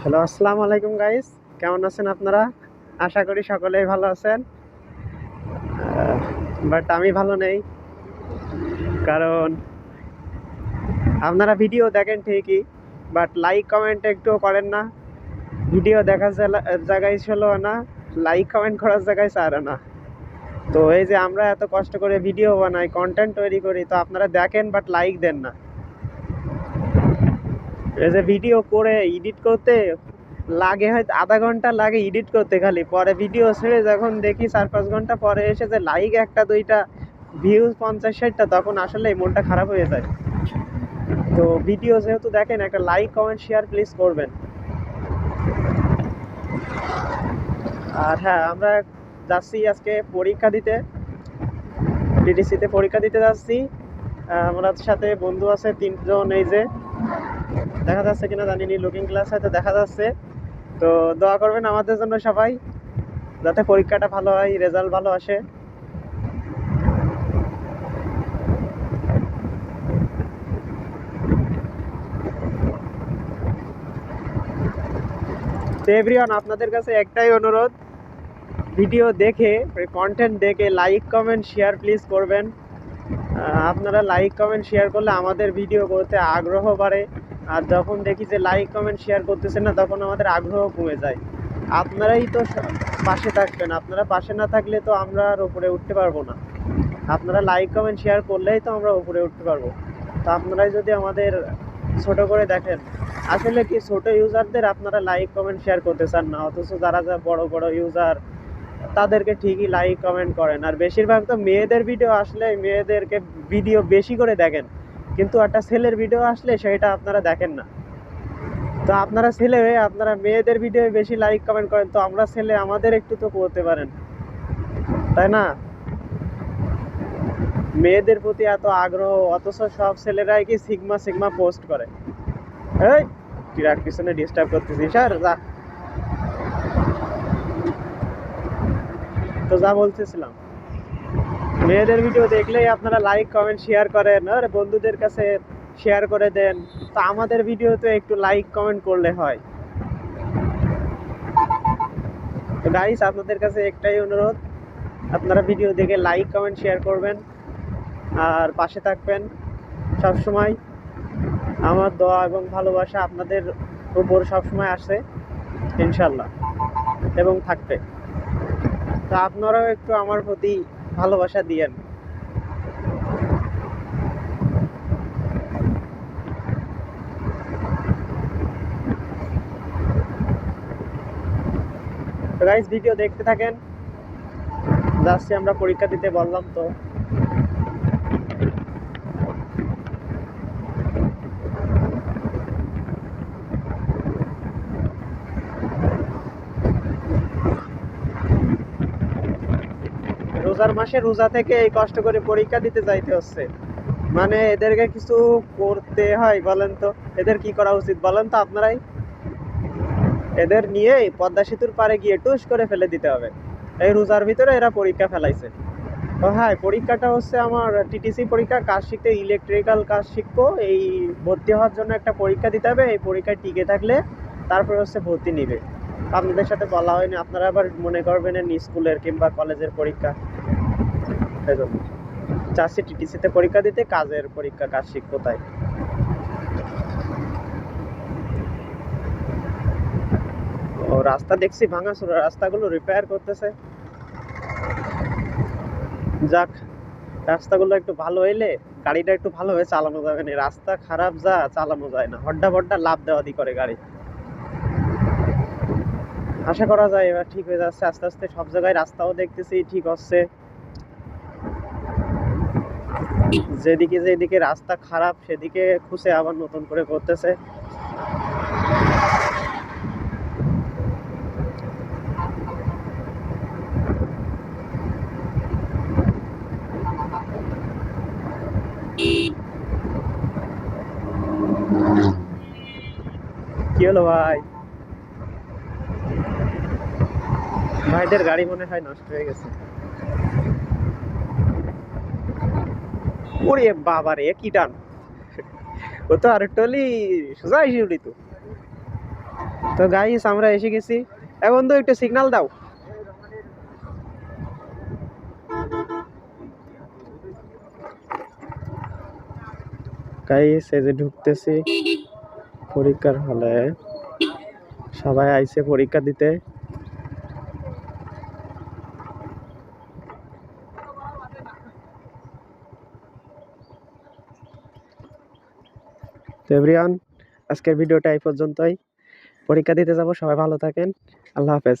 Hello, আসসালামু আলাইকুম guys কেমন আছেন আপনারা? আশা করি সকলেই ভালো আছেন। বাট আমি ভালো নেই। কারণ আপনারা ভিডিও দেখেন ঠিকই বাট লাইক কমেন্ট একটুও করেন না। ভিডিও দেখার জায়গায় ছিল না লাইক কমেন্ট করার জায়গায় চারে না। তো এই যে আমরা এত কষ্ট করে ভিডিও বানাই কন্টেন্ট তৈরি করি, তো আপনারা দেখেন বাট লাইক দেন না। যে ভিডিও করে এডিট করতে লাগে, হয়তো আধা ঘণ্টা লাগে এডিট করতে খালি। পরে ভিডিও ছেড়ে যখন দেখি চার পাঁচ ঘণ্টা পরে এসে যে লাইক একটা, দুইটা ভিউজ পঞ্চাশ ষাটটা, তখন আসলে মনটা খারাপ হয়ে যায়। তো ভিডিও যেহেতু দেখেন, একটা লাইক কমেন্ট শেয়ার প্লিজ করবেন। আর হ্যাঁ আমরা যাচ্ছি আজকে পরীক্ষা দিতে। ডিডিসিতে পরীক্ষা দিতে যাচ্ছি। আমার সাথে বন্ধু আছে তিনজন, এই যে দেখা যাচ্ছে কিনা জানি নি লুকিং ক্লাস হয়তো দেখা যাচ্ছে। তো দোয়া করবেন আমাদের জন্য সবাই, যাতে পরীক্ষাটা ভালো হয় রেজাল্ট ভালো আসে। তো এভরিওয়ান আপনাদের কাছে একটাই অনুরোধ ভিডিও দেখে কন্টেন্ট দেখে লাইক কমেন্ট শেয়ার প্লিজ করবেন। আপনারা লাইক কমেন্ট শেয়ার করলে আমাদের ভিডিও করতে আগ্রহ বাড়ে। আর যখন দেখি যে লাইক কমেন্ট শেয়ার করতেছেন না, তখন আমাদের আগ্রহ কমে যায়। আপনারাই তো পাশে থাকবেন। আপনারা পাশে না থাকলে তো আমরা আর উপরে উঠতে পারব না। আপনারা লাইক কমেন্ট শেয়ার করলেই তো আমরা উপরে উঠতে পারব। তো আপনারাই যদি আমাদের ছোট করে দেখেন, আসলে কি ছোট ইউজারদের আপনারা লাইক কমেন্ট শেয়ার করতে চান না? অথচ যারা যা বড় বড় ইউজার তাদেরকে ঠিকই লাইক কমেন্ট করেন। আর বেশিরভাগ তো মেয়েদের ভিডিও আসলে মেয়েদেরকে ভিডিও বেশি করে দেখেন। কিন্তু একটা ছেলের ভিডিও আসলে সেটা আপনারা দেখেন না। তো আপনারা ছেলে হয়ে, আপনারা মেয়েদের ভিডিও বেশি লাইক কমেন্ট করেন, তো আমরা ছেলে আমাদের একটু তো করতে পারেন। তাই না? মেয়েদের প্রতি এত আগ্রহ, অথচ সব ছেলেরাই কি সিগমা সিগমা পোস্ট করে। এই আর পিছনে ডিস্টার্ব করতেছিস আর যা। তো যা বলতেছিলাম। মেয়েদের ভিডিও দেখলেই আপনারা লাইক কমেন্ট শেয়ার করেন। আর বন্ধুদের কাছে শেয়ার করে দেন। তো আমাদের ভিডিওতে একটু লাইক কমেন্ট করলে হয়। তো গাইস আপনাদের কাছে একটাই অনুরোধ। আপনারা ভিডিও দেখে লাইক কমেন্ট শেয়ার করবেন। আর পাশে থাকবেন সব সময় আমার দোয়া এবং ভালোবাসা আপনাদের উপর সবসময় আসে ইনশাল্লাহ এবং থাকবে। তো আপনারাও একটু আমার প্রতি ভালোবাসা দিয়েন ভিডিও দেখতে থাকেন। লাস্টে আমরা পরীক্ষা দিতে বললাম তো। রোজার মাসে রোজা থেকে এই কষ্ট করে পরীক্ষা দিতে যাইতে হচ্ছে। মানে এদেরকে কিছু করতে হয় বলেন তো। এদের কি করা উচিত বলেন তো আপনারাই? এদের নিয়ে পদ্মা সেতুর পারে গিয়ে টুস করে ফেলে দিতে হবে। এই রোজার ভিতরে এরা পরীক্ষা ফেলাইছে। তো হ্যাঁ পরীক্ষাটা হচ্ছে আমার টিটিসি পরীক্ষা, কাজ শিখতে ইলেকট্রিক্যাল কাজ শিখব, এই ভর্তি হওয়ার জন্য একটা পরীক্ষা দিতে হবে, এই পরীক্ষায় টিকে থাকলে তারপরে হচ্ছে ভর্তি নিবে। আপনাদের সাথে বলা হয়নি, আপনারা আবার মনে করবেন স্কুলের কিংবা কলেজের পরীক্ষা। এই জন্য চাচ্ছি টিটিসিতে পরীক্ষা দিতে, কাজের পরীক্ষা, কাজ শিখব তাই ও, রাস্তা দেখছি ভাঙাচোরা রাস্তাগুলো রিপেয়ার করতেছে। যাক, রাস্তাগুলো একটু ভালো হইলে, গাড়িটা একটু ভালোভাবে চালানো যাবে না। রাস্তা খারাপ যা, চালানো যায় না। হড্ডা বড্ডা লাভ দেওয়া দি করে গাড়ি। আশা করা যায় এবার ঠিক হয়ে যাচ্ছে। আস্তে আস্তে সব জায়গায় রাস্তাও দেখতেছি, ঠিক হচ্ছে। যেদিকে যেদিকে রাস্তা খারাপ, সেদিকে খুঁজে আবার নতুন করে করতেছে। কি হলো ভাই? ভাইদের গাড়ি মনে হয় নষ্ট হয়ে গেছে। ওরে বাবা রে কি টান? ও তো আর টলি সোজা এসে উঠি তো। তো গাইস আমরা এসে গেছি। এখন তো একটু সিগন্যাল দাও। গাইস এই যে ঢুকতেছি পরীক্ষার হলে। সবাই আইছে পরীক্ষা দিতে। এভরিওয়ান আজকের ভিডিওটা এই পর্যন্তই। পরীক্ষা দিতে যাব সবাই ভালো থাকেন। আল্লাহ হাফেজ।